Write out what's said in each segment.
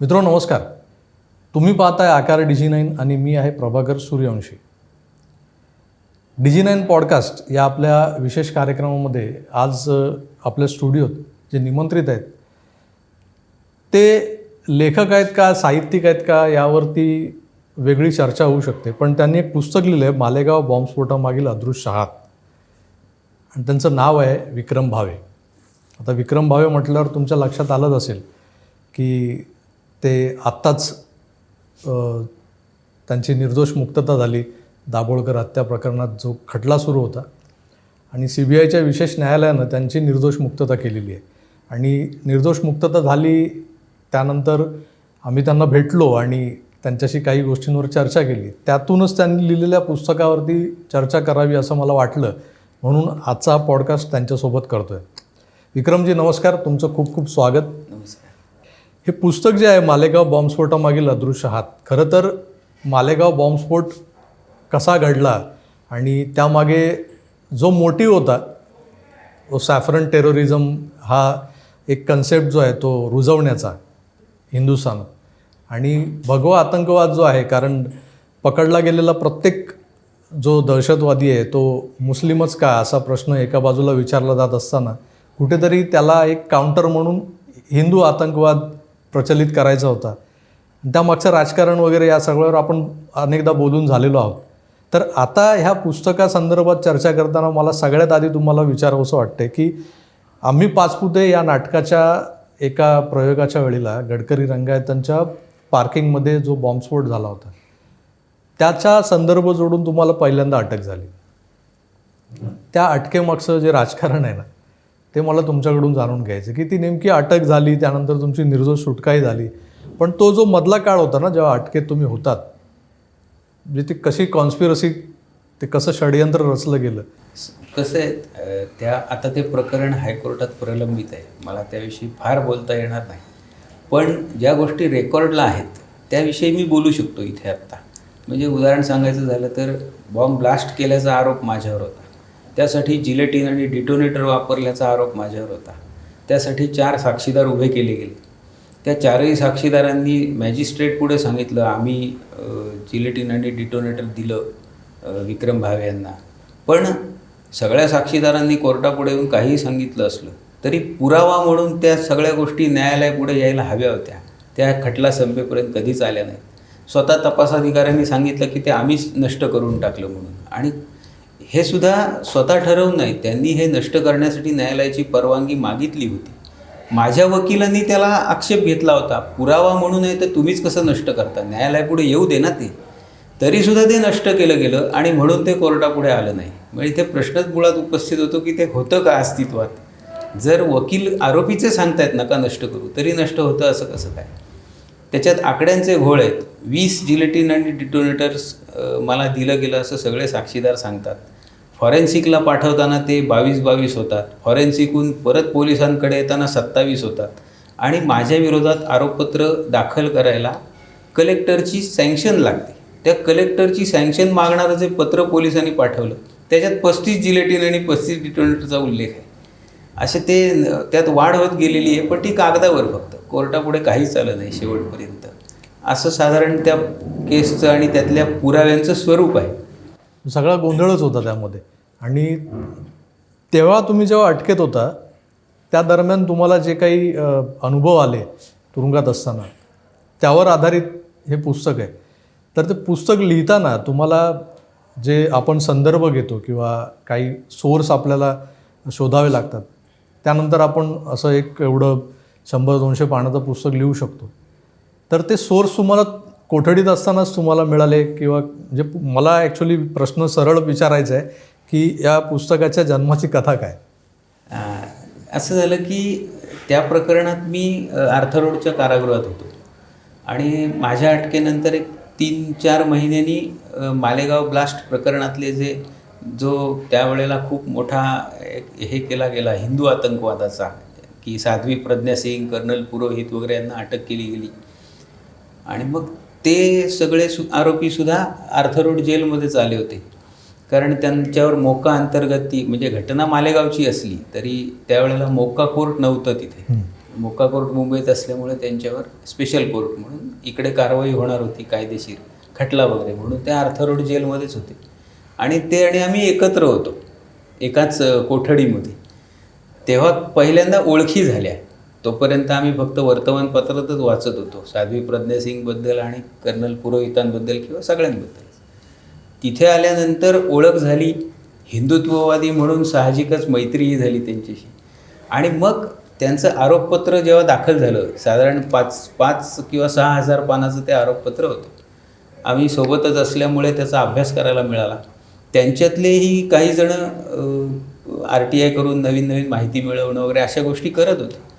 मित्रो नमस्कार. तुम्ही पाहताय आकार डिजी नाईन आणि मी आहे Prabhakar Suryavanshi. Digi nine podcast या आपल्या विशेष कार्यक्रमामध्ये आज आपल्या स्टुडिओत जे निमंत्रित आहेत ते लेखक आहेत का साहित्यिक आहेत का यावरती वेगळी चर्चा होऊ शकते. पण त्यांनी एक पुस्तक लिहिलं आहे मालेगाव बॉम्बस्फोटामागील अदृश्य हात आणि त्यांचं नाव आहे विक्रम भावे. आता विक्रम भावे म्हटल्यावर तुमच्या लक्षात आलंच असेल की ते आत्ताच त्यांची निर्दोष मुक्तता झाली. दाभोळकर हत्या प्रकरणात जो खटला सुरू होता आणि सी बी आयच्या विशेष न्यायालयानं त्यांची निर्दोष मुक्तता केलेली आहे. आणि निर्दोष मुक्तता झाली त्यानंतर आम्ही त्यांना भेटलो आणि त्यांच्याशी काही गोष्टींवर चर्चा केली. त्यातूनच त्यांनी लिहिलेल्या पुस्तकावरती चर्चा करावी असं मला वाटलं. म्हणून आजचा पॉडकास्ट त्यांच्यासोबत करतो आहे विक्रमजी नमस्कार. तुमचं खूप खूप स्वागत. हे पुस्तक जे आहे मालेगाव बॉम्बस्फोटामागील अदृश्य हात खरं तर मालेगाव बॉम्बस्फोट कसा घडला आणि त्यामागे जो मोटिव होता तो सॅफरन टेरोरिझम हा एक कन्सेप्ट जो आहे तो रुजवण्याचा हिंदुस्थान आणि भगवा आतंकवाद जो आहे कारण पकडला गेलेला प्रत्येक जो दहशतवादी आहे तो मुस्लिमच का असा प्रश्न एका बाजूला विचारला जात असताना कुठेतरी त्याला एक काउंटर म्हणून हिंदू आतंकवाद प्रचलित करायचा होता. त्यामागचं राजकारण वगैरे या सगळ्यावर आपण अनेकदा बोलून झालेलो आहोत. तर आता ह्या पुस्तकासंदर्भात चर्चा करताना मला सगळ्यात आधी तुम्हाला विचारावंसं वाटतं की आम्ही पाचपुते या नाटकाच्या एका प्रयोगाच्या वेळेला गडकरी रंगायतांच्या पार्किंगमध्ये जो बॉम्बस्फोट झाला होता त्याचा संदर्भ जोडून तुम्हाला पहिल्यांदा अटक झाली. त्या अटकेमागचं जे राजकारण आहे ना ते मला तुमच्याकडून जाणून घ्यायचं की ती नेमकी अटक झाली त्यानंतर तुमची निर्दोष सुटकाही झाली. पण तो जो मधला काळ होता ना जेव्हा अटकेत तुम्ही होतात म्हणजे ती कशी कॉन्स्पिरसी ते कसं षडयंत्र रचलं गेलं? कसं आहे त्या आता ते प्रकरण हायकोर्टात प्रलंबित आहे. मला त्याविषयी फार बोलता येणार नाही. पण ज्या गोष्टी रेकॉर्डला आहेत त्याविषयी मी बोलू शकतो इथे आत्ता. म्हणजे उदाहरण सांगायचं झालं तर बॉम्ब ब्लास्ट केल्याचा आरोप माझ्यावर होता. त्यासाठी जिलेटिन आणि डिटोनेटर वापरल्याचा आरोप माझ्यावर होता. त्यासाठी चार साक्षीदार उभे केले गेले. त्या चारही साक्षीदारांनी मॅजिस्ट्रेट पुढे सांगितलं आम्ही जिलेटिन आणि डिटोनेटर दिलं विक्रम भावे यांना. पण सगळ्या साक्षीदारांनी कोर्टापुढे येऊन काहीही सांगितलं असलं तरी पुरावा म्हणून त्या सगळ्या गोष्टी न्यायालयापुढे यायला हव्या होत्या. त्या खटला संपेपर्यंत कधीच आल्या नाहीत. स्वतः तपासाधिकाऱ्यांनी सांगितलं की ते आम्हीच नष्ट करून टाकलं म्हणून आणि हे सुद्धा स्वतः ठरवून नाही. त्यांनी हे नष्ट करण्यासाठी न्यायालयाची परवानगी मागितली होती. माझ्या वकिलांनी त्याला आक्षेप घेतला होता. पुरावा म्हणून आहे तर तुम्हीच कसं नष्ट करता? न्यायालयापुढे येऊ दे ना ते. तरीसुद्धा ते नष्ट केलं गेलं आणि म्हणून ते कोर्टापुढे आलं नाही. म्हणजे इथे प्रश्नच मुळात उपस्थित होतो की ते होतं का अस्तित्वात? जर वकील आरोपीचे सांगतायत नका नष्ट करू तरी नष्ट होतं असं कसं काय? त्याच्यात आकड्यांचे घोळ आहेत. वीस जिलेटिन आणि डिटोनेटर्स मला दिलं गेलं असं सगळे साक्षीदार सांगतात. फॉरेन्सिकला पाठवताना ते बावीस बावीस होतात. फॉरेन्सिकहून परत पोलिसांकडे येताना सत्तावीस होतात. आणि माझ्या विरोधात आरोपपत्र दाखल करायला कलेक्टरची सँक्शन लागते. त्या कलेक्टरची सँक्शन मागणारं जे पत्र पोलिसांनी पाठवलं त्याच्यात पस्तीस जिलेटिन आणि पस्तीस डिटोनेटरचा उल्लेख आहे. असे ते त्यात वाढ होत गेलेली आहे पण ती कागदावर फक्त. कोर्टापुढे काहीच आलं नाही शेवटपर्यंत. असं साधारण त्या केसचं आणि त्यातल्या पुराव्यांचं स्वरूप आहे. सगळा गोंधळच होता त्यामध्ये. आणि तेव्हा तुम्ही जेव्हा अटकेत होता त्या दरम्यान तुम्हाला जे काही अनुभव आले तुरुंगात असताना त्यावर आधारित हे पुस्तक आहे. तर ते पुस्तक लिहिताना तुम्हाला जे आपण संदर्भ घेतो किंवा काही सोर्स आपल्याला शोधावे लागतात त्यानंतर आपण असं एक एवढं शंभर दोनशे पानाचं पुस्तक लिहू शकतो. तर ते सोर्स तुम्हाला कोठडीत असतानाच तुम्हाला मिळाले किंवा म्हणजे मला ॲक्च्युली प्रश्न सरळ विचारायचा आहे की या पुस्तकाच्या जन्माची कथा काय? असं झालं की त्या प्रकरणात मी आर्थरोडच्या कारागृहात होतो. आणि माझ्या अटकेनंतर एक तीन चार महिन्यांनी मालेगाव ब्लास्ट प्रकरणातले जे जो त्यावेळेला खूप मोठा एक हे केला गेला हिंदू आतंकवादाचा की साध्वी प्रज्ञा सिंग कर्नल पुरोहित वगैरे यांना अटक केली गेली. आणि मग ते सगळे सु आरोपीसुद्धा आर्थर रोड जेलमध्येच आले होते. कारण त्यांच्यावर मोका अंतर्गत ती म्हणजे घटना मालेगावची असली तरी त्यावेळेला मोका कोर्ट नव्हतं तिथे. मोका कोर्ट मुंबईत असल्यामुळे त्यांच्यावर स्पेशल कोर्ट म्हणून इकडे कारवाई होणार होती कायदेशीर खटला वगैरे म्हणून त्या अर्थ रोड जेलमध्येच होते. आणि ते आणि आम्ही एकत्र होतो एकाच कोठडीमध्ये. तेव्हा पहिल्यांदा ओळखी झाल्या. तोपर्यंत आम्ही फक्त वर्तमानपत्रातच वाचत होतो. साध्वी प्रज्ञासिंगबद्दल आणि कर्नल पुरोहितांबद्दल किंवा सगळ्यांबद्दल. तिथे आल्यानंतर ओळख झाली. हिंदुत्ववादी म्हणून साहजिकच मैत्रीही झाली त्यांच्याशी. आणि मग त्यांचं आरोपपत्र जेव्हा दाखल झालं साधारण पाच पाच किंवा सहा हजार पानाचं ते आरोपपत्र होतं. आम्ही सोबतच असल्यामुळे त्याचा अभ्यास करायला मिळाला. त्यांच्यातलेही काही जण आर टी आय करून नवीन नवीन माहिती मिळवणं वगैरे अशा गोष्टी करत होते.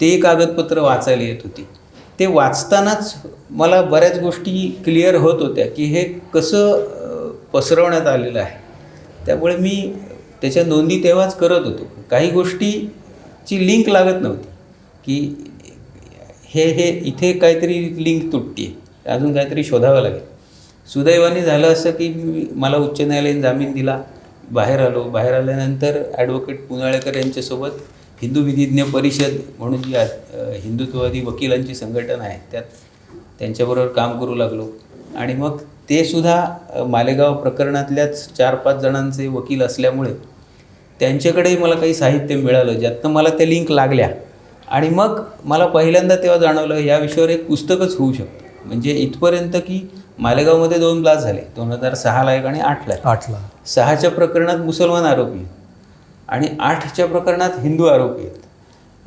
ते कागदपत्र वाचायला येत होती. ते वाचतानाच मला बऱ्याच गोष्टी क्लिअर होत होत्या की हे कसं पसरवण्यात आलेलं आहे. त्यामुळे मी त्याच्या नोंदी तेव्हाच करत होतो. काही गोष्टीची लिंक लागत नव्हती की हे हे इथे काहीतरी लिंक तुटते अजून काहीतरी शोधावं लागेल. सुदैवाने झालं असं की मी मला उच्च न्यायालयाने जामीन दिला. बाहेर आलो. बाहेर आल्यानंतर ॲडव्होकेट पुनाळेकर यांच्यासोबत हिंदू विधिज्ञ परिषद म्हणून जी हिंदुत्ववादी वकिलांची संघटना आहे त्यात त्यांच्याबरोबर काम करू लागलो. आणि मग ते सुद्धा मालेगाव प्रकरणातल्याच चार पाच जणांचे वकील असल्यामुळे त्यांच्याकडेही मला काही साहित्य मिळालं ज्यातनं मला त्या लिंक लागल्या. आणि मग मला पहिल्यांदा तेव्हा जाणवलं या विषयावर एक पुस्तकच होऊ शकतं. म्हणजे इथपर्यंत की मालेगावमध्ये दोन ब्लास झाले दोन हजार सहाला एक आणि आठला. आठला. सहाच्या प्रकरणात मुसलमान आरोपी. आणि आठच्या प्रकरणात हिंदू आरोपी आहेत.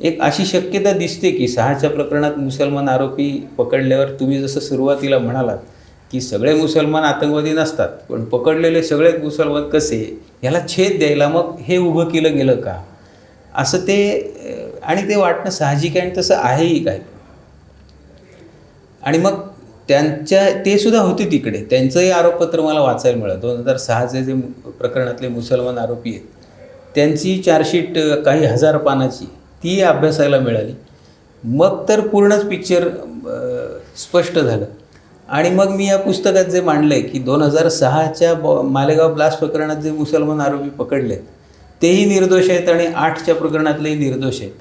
एक अशी शक्यता दिसते की सहाच्या प्रकरणात मुसलमान आरोपी पकडल्यावर तुम्ही जसं सुरुवातीला म्हणालात की सगळे मुसलमान आतंकवादी नसतात पण पकडलेले सगळेच मुसलमान कसे ह्याला छेद द्यायला मग हे उभं केलं गेलं का? असं ते आणि ते वाटणं साहजिक आहे आणि तसं आहेही काय आणि मग त्यांच्या ते सुद्धा होते तिकडे. त्यांचंही आरोपपत्र मला वाचायला मिळालं. दोन हजार सहाचे जे प्रकरणातले मुसलमान आरोपी आहेत त्यांची चार्जशीट काही हजार पानाची ती अभ्यासायला मिळाली. मग तर पूर्णच पिक्चर स्पष्ट झालं. आणि मग मी या पुस्तकात जे मांडलं आहे की दोन हजार सहाच्या ब मालेगाव ब्लास्ट प्रकरणात जे मुसलमान आरोपी पकडलेत तेही निर्दोष आहेत आणि आठच्या प्रकरणातलेही निर्दोष आहेत.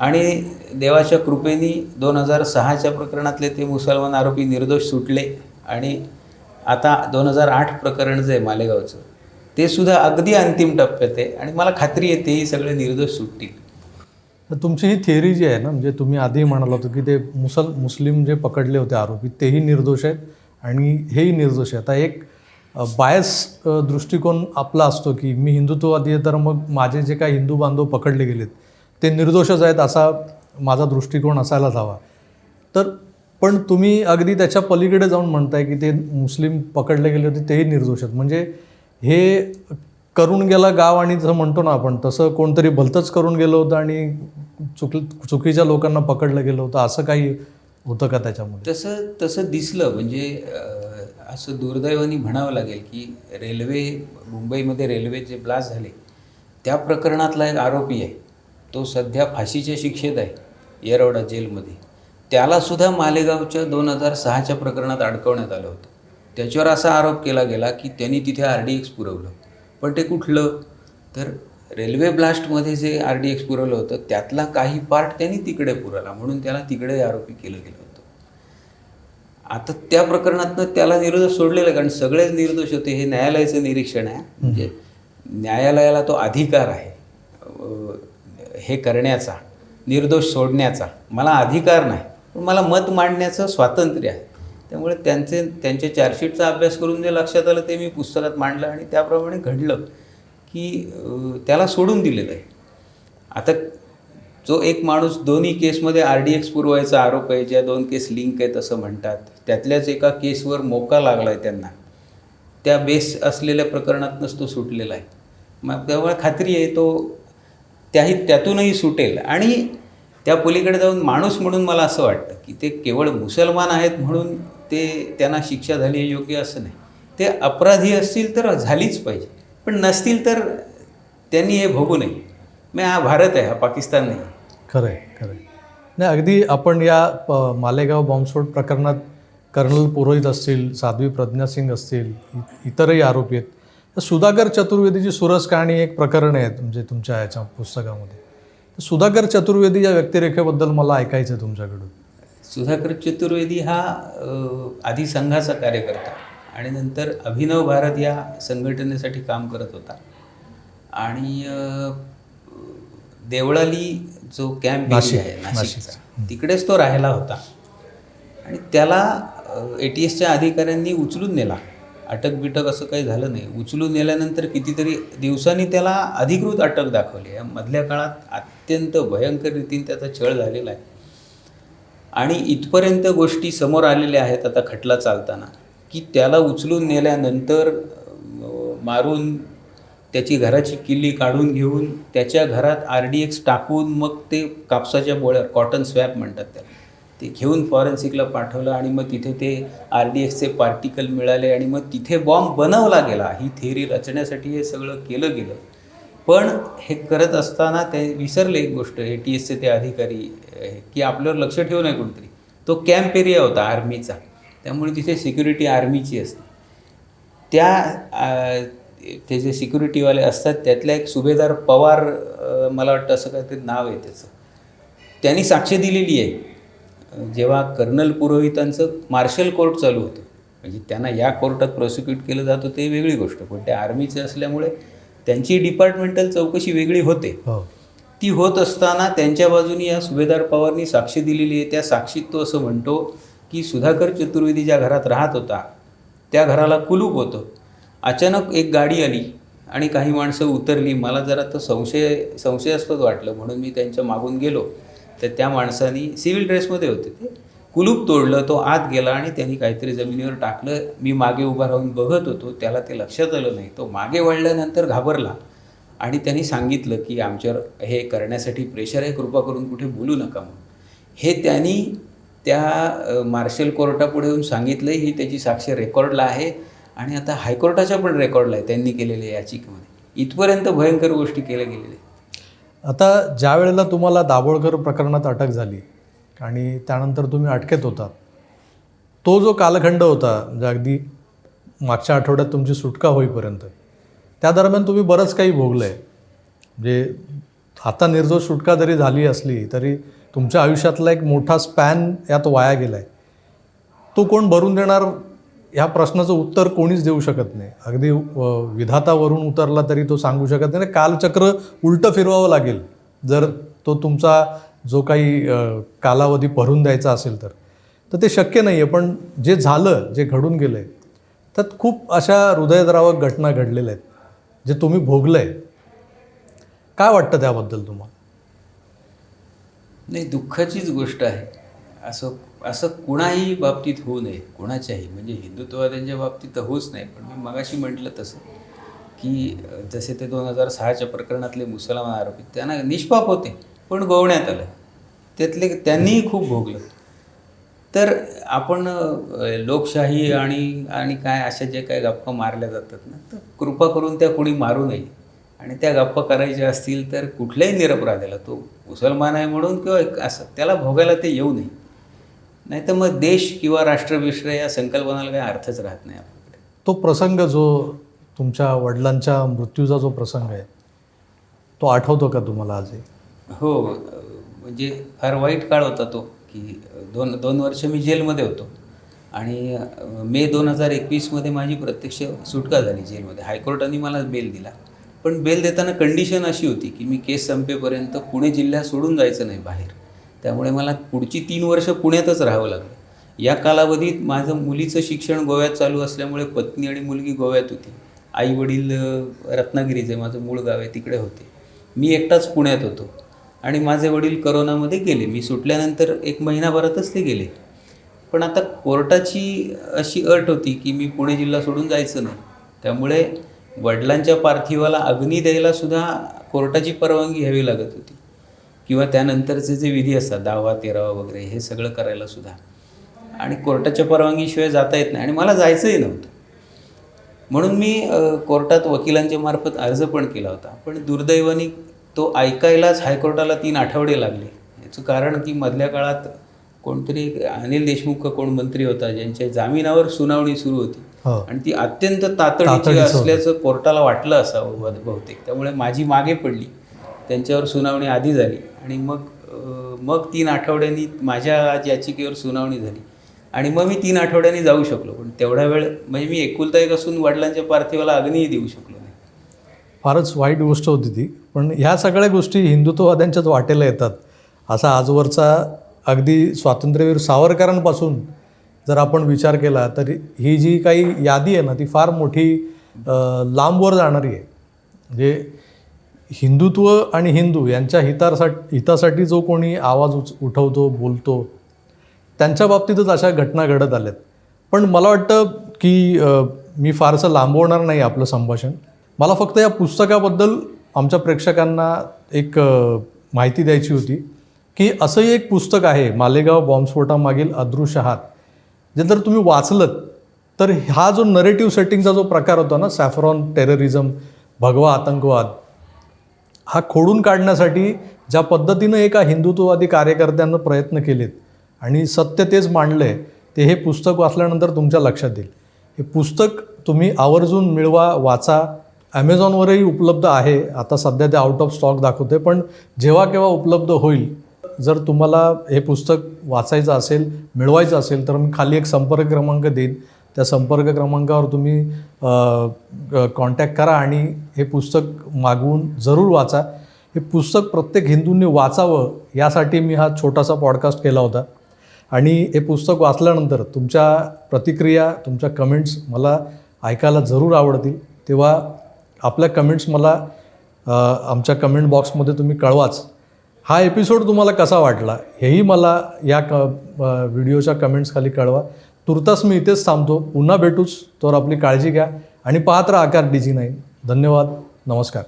आणि देवाच्या कृपेनी दोन हजार सहाच्या प्रकरणातले ते मुसलमान आरोपी निर्दोष सुटले आणि आता दोन हजार आठ प्रकरण जे आहे मालेगावचं ते सुद्धा अगदी अंतिम टप्प्यात आहे. आणि मला खात्री आहे तेही सगळे निर्दोष सुटतील तर तुमची ही थिअरी जी आहे ना म्हणजे तुम्ही आधी म्हणाला होतं की ते मुसल मुस्लिम जे पकडले होते आरोपी तेही निर्दोष आहेत आणि हेही निर्दोष आहे आता एक बायस दृष्टिकोन आपला असतो की मी हिंदुत्ववादी आहे तर मग माझे जे काही हिंदू बांधव पकडले गेलेत ते निर्दोषच आहेत असा माझा दृष्टिकोन असायलाच हवा. तर पण तुम्ही अगदी त्याच्या पलीकडे जाऊन म्हणताय की ते मुस्लिम पकडले गेले होते तेही निर्दोष आहेत. म्हणजे हे करून गेला गाव आणि जसं म्हणतो ना आपण तसं कोणतरी भलतंच करून गेलं होतं आणि चुक चुकीच्या लोकांना पकडलं गेलं होतं असं काही होतं का त्याच्यामध्ये? तसं तसं दिसलं. म्हणजे असं दुर्दैवाने म्हणावं लागेल की रेल्वे मुंबईमध्ये रेल्वेचे ब्लास्ट झाले. त्या प्रकरणातला एक आरोपी आहे. तो सध्या फाशीच्या शिक्षेत आहे येरवडा जेलमध्ये. त्यालासुद्धा मालेगावच्या दोन हजार सहाच्या प्रकरणात अडकवण्यात आलं होतं. त्याच्यावर असा आरोप केला गेला की त्यांनी तिथे आर डी एक्स पुरवलं. पण ते कुठलं? तर रेल्वे ब्लास्टमध्ये जे आर डी एक्स पुरवलं होतं त्यातला काही पार्ट त्यांनी तिकडे पुरवला. म्हणून त्याला तिकडे आरोपी केलं गेलं होतं. आता त्या प्रकरणातनं त्याला निर्दोष सोडलेलं कारण सगळेच निर्दोष होते. हे न्यायालयाचं निरीक्षण आहे. म्हणजे न्यायालयाला तो अधिकार आहे. हे करण्याचा निर्दोष सोडण्याचा. मला अधिकार नाही. पण मला मत मांडण्याचं स्वातंत्र्य आहे. त्यामुळे त्यांचे त्यांच्या चार्जशीटचा अभ्यास करून जे लक्षात आलं ते मी पुस्तकात मांडलं आणि त्याप्रमाणे घडलं की त्याला सोडून दिलेलं आहे. आता जो एक माणूस दोन्ही केसमध्ये आर डी एक्स पुरवायचा आरोप आहे ज्या दोन केस लिंक आहेत असं म्हणतात त्यातल्याच एका केसवर मोका लागला आहे त्यांना. त्या बेस असलेल्या प्रकरणातनंच तो सुटलेला आहे. मग त्यामुळे खात्री आहे तो त्याही त्यातूनही सुटेल. आणि त्या पलीकडे जाऊन माणूस म्हणून मला असं वाटतं की ते केवळ मुसलमान आहेत म्हणून ते त्यांना शिक्षा झाली हे योग्य असं नाही. ते अपराधी असतील तर झालीच पाहिजे पण नसतील तर त्यांनी हे भोगू नये. मग हा भारत आहे हा पाकिस्तान नाही. खरं आहे खरं आहे. नाही अगदी आपण या प मालेगाव बॉम्बस्फोट प्रकरणात कर्नल पुरोहित असतील साध्वी प्रज्ञा सिंग असतील इ- इतरही आरोपी आहेत. तर सुधाकर चतुर्वेदीची सुरस कहाणी एक प्रकरण आहे म्हणजे तुमच्या याच्या पुस्तकामध्ये. सुधाकर चतुर्वेदी या व्यक्तिरेखेबद्दल मला ऐकायचं आहे तुमच्याकडून. सुधाकर चतुर्वेदी हा आधी संघाचा कार्यकर्ता आणि नंतर अभिनव भारत या संघटनेसाठी काम करत होता. आणि देवळाली जो कॅम्प आहे नाशिकचा तिकडेच तो राहायला होता. आणि त्याला ए टी एसच्या अधिकाऱ्यांनी उचलून नेला. अटक बिटक असं काही झालं नाही. उचलून नेल्यानंतर कितीतरी दिवसांनी त्याला अधिकृत अटक दाखवली या मधल्या काळात अत्यंत भयंकर रीतीने त्याचा छळ झालेला आहे. आणि इथपर्यंत गोष्टी समोर आलेल्या आहेत आता खटला चालताना की त्याला उचलून नेल्यानंतर मारून त्याची घराची किल्ली काढून घेऊन त्याच्या घरात आर डी एक्स टाकून मग ते कापसाच्या बोळ्यावर कॉटन स्वॅप म्हणतात त्याला. ते घेऊन फॉरेन्सिकला पाठवलं आणि मग तिथे ते आर डी एक्सचे पार्टिकल मिळाले आणि मग तिथे बॉम्ब बनवला गेला. ही थेअरी रचण्यासाठी हे सगळं केलं गेलं. पण हे करत असताना ते विसरले एक गोष्ट ए टी एसचे ते अधिकारी की आपल्यावर लक्ष ठेवू नये कुठेतरी तो कॅम्प एरिया होता आर्मीचा त्यामुळे तिथे सिक्युरिटी आर्मीची असते. त्या ते जे सिक्युरिटीवाले असतात त्यातला एक सुभेदार पवार मला वाटतं असं काय ते नाव आहे त्याचं. त्यांनी साक्ष दिलेली आहे. जेव्हा कर्नल पुरोहितांचं मार्शल कोर्ट चालू होतं म्हणजे त्यांना या कोर्टात प्रोसिक्यूट केलं जातं ते वेगळी गोष्ट. पण ते आर्मीचे असल्यामुळे त्यांची डिपार्टमेंटल चौकशी वेगळी होते. हो. ती होत असताना त्यांच्या बाजूनी या सुभेदार पवारनी साक्ष दिलेली आहे. त्या साक्षीत तो असं म्हणतो की सुधाकर चतुर्वेदी ज्या घरात राहत होता त्या घराला कुलूप होतं. अचानक एक गाडी आली आणि काही माणसं उतरली. मला जरा तर संशय संशयास्पद वाटलं. म्हणून मी त्यांच्या मागून गेलो. तर त्या माणसानी सिव्हिल ड्रेसमध्ये होते ते. कुलूप तोडलं तो आत गेला आणि त्यांनी काहीतरी जमिनीवर टाकलं. मी मागे उभा राहून बघत होतो त्याला ते लक्षात आलं नाही. तो मागे वळल्यानंतर घाबरला आणि त्यांनी सांगितलं की आमच्यावर हे करण्यासाठी प्रेशर आहे कृपा करून कुठे बोलू नका म्हणून. हे त्यांनी त्या मार्शल कोर्टापुढे येऊन सांगितलं ही त्याची साक्ष रेकॉर्डला आहे आणि आता हायकोर्टाच्या पण रेकॉर्डला आहे त्यांनी केलेल्या याचिकेमध्ये. इथपर्यंत भयंकर गोष्टी केल्या गेलेल्या आहेत. आता ज्या वेळेला तुम्हाला दाभोळकर प्रकरणात अटक झाली आणि त्यानंतर तुम्ही अटकेत होता. तो जो कालखंड होता म्हणजे अगदी मागच्या आठवड्यात तुमची सुटका होईपर्यंत त्या दरम्यान तुम्ही बरंच काही भोगलं. आहे म्हणजे आता निर्दोष सुटका जरी झाली असली तरी तुमच्या आयुष्यातला एक मोठा स्पॅन यात वाया गेला आहे तो कोण भरून देणार ह्या प्रश्नाचं उत्तर कोणीच देऊ शकत नाही. अगदी विधातावरून उतरला तरी तो सांगू शकत नाही. आणि कालचक्र उलटं फिरवावं लागेल जर तो तुमचा जो काही कालावधी भरून द्यायचा असेल तर. तर ते शक्य नाही आहे पण जे झालं जे घडून गेलं आहे त्यात खूप अशा हृदयद्रावक घटना घडलेल्या आहेत जे तुम्ही भोगलं आहे काय वाटतं त्याबद्दल तुम्हाला? नाही दुःखाचीच गोष्ट आहे. असं असं कुणाही बाबतीत होऊ नये कुणाच्याही. म्हणजे हिंदुत्ववाद्यांच्या बाबतीत तर होऊच नाही पण मी मगाशी म्हटलं तसं की जसे ते दोन हजार सहाच्या प्रकरणातले मुसलमान आरोपी त्यांना निष्पाप होते. पण गोवण्यात आलं. त्यातले त्यांनीही खूप भोगलं. तर आपण लोकशाही आणि आणि काय अशा जे काही गप्पा मारल्या जातात ना तर कृपा करून त्या कोणी मारू नये. आणि त्या गप्पा करायच्या असतील तर कुठल्याही निरपराधाला तो मुसलमान आहे म्हणून किंवा एक असं त्याला भोगायला ते येऊ नये. नाही तर मग देश किंवा राष्ट्रविश्र या संकल्पनाला काही अर्थच राहत नाही आपल्याकडे. तो प्रसंग जो तुमच्या वडिलांच्या मृत्यूचा जो प्रसंग आहे तो आठवतो का तुम्हाला आजही? हो म्हणजे फार वाईट काळ होता तो की दोन दोन वर्ष मी जेलमध्ये होतो. आणि मे दोन हजार एकवीसमध्ये माझी प्रत्यक्ष सुटका झाली जेलमध्ये. हायकोर्टाने मला बेल दिला. पण बेल देताना कंडिशन अशी होती की मी केस संपेपर्यंत पुणे जिल्ह्यात सोडून जायचं नाही बाहेर. त्यामुळे मला पुढची तीन वर्ष पुण्यातच राहावं लागलं. या कालावधीत माझं मुलीचं शिक्षण गोव्यात चालू असल्यामुळे पत्नी आणि मुलगी गोव्यात होती. आई वडील रत्नागिरीचे माझं मूळ गाव आहे तिकडे होते. मी एकटाच पुण्यात होतो. आणि माझे वडील करोनामध्ये गेले. मी सुटल्यानंतर एक महिनाभरातच ते गेले. पण आता कोर्टाची अशी अट होती की मी पुणे जिल्हा सोडून जायचं नाही. त्यामुळे वडिलांच्या पार्थिवाला अग्नी द्यायला सुद्धा कोर्टाची परवानगी घ्यावी लागत होती. किंवा त्यानंतरचे जे विधी असतात दहावा तेरावा वगैरे हे सगळं करायला सुद्धा. आणि कोर्टाच्या परवानगीशिवाय जाता येत नाही. आणि मला जायचंही नव्हतं. म्हणून मी कोर्टात वकिलांच्या मार्फत अर्ज पण केला होता. पण दुर्दैवाने तो ऐकायलाच हायकोर्टाला तीन आठवडे लागले. याचं कारण की मधल्या काळात कोणतरी अनिल देशमुख का कोण मंत्री होता ज्यांच्या जामिनावर सुनावणी सुरू होती. हो. आणि ती अत्यंत तातडीची. असल्याचं कोर्टाला वाटलं असावं बहु- बहुतेक. त्यामुळे माझी मागे पडली. त्यांच्यावर सुनावणी आधी झाली. आणि मग मग तीन आठवड्यांनी माझ्या आज याचिकेवर सुनावणी झाली. आणि मग मी तीन आठवड्यांनी जाऊ शकलो. पण तेवढा वेळ म्हणजे मी एकुलता एक असून वडिलांच्या पार्थिवाला अग्नीही देऊ शकलो फारच वाईट गोष्ट होती ती. पण ह्या सगळ्या गोष्टी हिंदुत्ववाद्यांच्याच वाटेला येतात. असा आजवरचा अगदी स्वातंत्र्यवीर सावरकरांपासून जर आपण विचार केला तर ही जी काही यादी आहे ना ती फार मोठी लांबवर जाणारी आहे. म्हणजे हिंदुत्व आणि हिंदू यांच्या हितासाठी हितासाठी जो कोणी आवाज उच उठवतो बोलतो त्यांच्या बाबतीतच अशा घटना घडत आल्यात. पण मला वाटतं की मी फारसं लांबवणार नाही आपलं संभाषण. मला फक्त या पुस्तकाबद्दल आमच्या प्रेक्षकांना एक माहिती द्यायची होती की असंही एक पुस्तक आहे मालेगाव बॉम्बस्फोटामागील अदृश्य हात जे जर तुम्ही वाचलं तर हा जो नरेटिव्ह सेटिंगचा जो प्रकार होता ना सॅफरॉन टेररिझम भगवा आतंकवाद हा खोडून काढण्यासाठी ज्या पद्धतीनं एका हिंदुत्ववादी कार्यकर्त्यानं प्रयत्न केलेत आणि सत्य तेच मांडलं आहे ते हे पुस्तक वाचल्यानंतर तुमच्या लक्षात येईल. हे पुस्तक तुम्ही आवर्जून मिळवा वाचा ॲमेझॉनवरही उपलब्ध आहे. आता सध्या ते आउट ऑफ स्टॉक दाखवते पण जेव्हा केव्हा उपलब्ध होईल जर तुम्हाला हे पुस्तक वाचायचं असेल मिळवायचं असेल तर मी खाली एक संपर्क क्रमांक देईन. त्या संपर्क क्रमांकावर तुम्ही कॉन्टॅक्ट करा आणि हे पुस्तक मागवून जरूर वाचा. हे पुस्तक प्रत्येक हिंदूंनी वाचावं यासाठी मी हा छोटासा पॉडकास्ट केला होता. आणि हे पुस्तक वाचल्यानंतर तुमच्या प्रतिक्रिया तुमच्या कमेंट्स मला ऐकायला जरूर आवडतील. तेव्हा आपल्या कमेंट्स मला आमच्या कमेंट बॉक्समध्ये तुम्ही कळवाच. हा एपिसोड तुम्हाला कसा वाटला हेही मला या क व्हिडिओच्या कमेंट्स खाली कळवा. तुर्तास मी इथेच थांबतो. पुन्हा भेटूच तर आपली काळजी घ्या. आणि पाहत राहा आकार डी जी धन्यवाद. नमस्कार.